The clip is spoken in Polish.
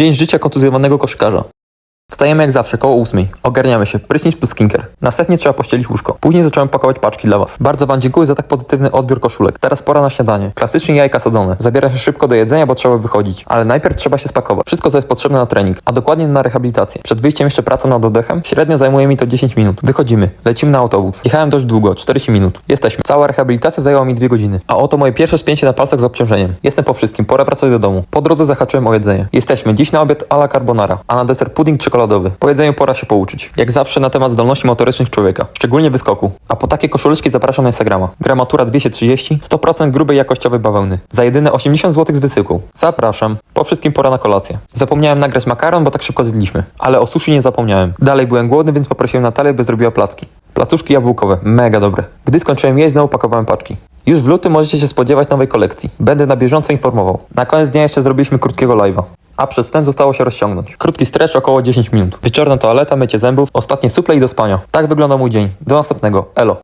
Dzień życia kontuzjowanego koszykarza. Wstajemy jak zawsze, koło ósmej. Ogarniamy się, prysznic plus skinker. Następnie trzeba pościelić łóżko. Później zacząłem pakować paczki dla was. Bardzo wam dziękuję za tak pozytywny odbiór koszulek. Teraz pora na śniadanie. Klasycznie jajka sadzone. Zabiera się szybko do jedzenia, bo trzeba wychodzić. Ale najpierw trzeba się spakować. Wszystko, co jest potrzebne na trening, a dokładnie na rehabilitację. Przed wyjściem jeszcze praca nad oddechem. Średnio zajmuje mi to 10 minut. Wychodzimy. Lecimy na autobus. Jechałem dość długo, 40 minut. Jesteśmy. Cała rehabilitacja zajęła mi 2 godziny. A oto moje pierwsze spięcie na palcach z obciążeniem. Jestem po wszystkim. Pora do domu. Po drodze zahaczyłem o jedzenie. Jesteśmy. Dziś na obiad carbonara, a na deser pudding czekoladowy. Po pora się pouczyć. Jak zawsze na temat zdolności motorycznych człowieka, szczególnie wyskoku. A po takie koszuleczki zapraszam na Instagrama. Gramatura 230, 100% grubej jakościowej bawełny. Za jedyne 80 zł z wysyłką. Zapraszam. Po wszystkim pora na kolację. Zapomniałem nagrać makaron, bo tak szybko zjedliśmy. Ale o sushi nie zapomniałem. Dalej byłem głodny, więc poprosiłem Natalię, by zrobiła placki. Placuszki jabłkowe, mega dobre. Gdy skończyłem jeść, znowu pakowałem paczki. Już w lutym możecie się spodziewać nowej kolekcji. Będę na bieżąco informował. Na koniec dnia jeszcze zrobiliśmy krótkiego live'a. A przedtem zostało się rozciągnąć. Krótki stretch około 10 minut. Wieczorna toaleta, mycie zębów, ostatnie suple i do spania. Tak wygląda mój dzień. Do następnego. Elo.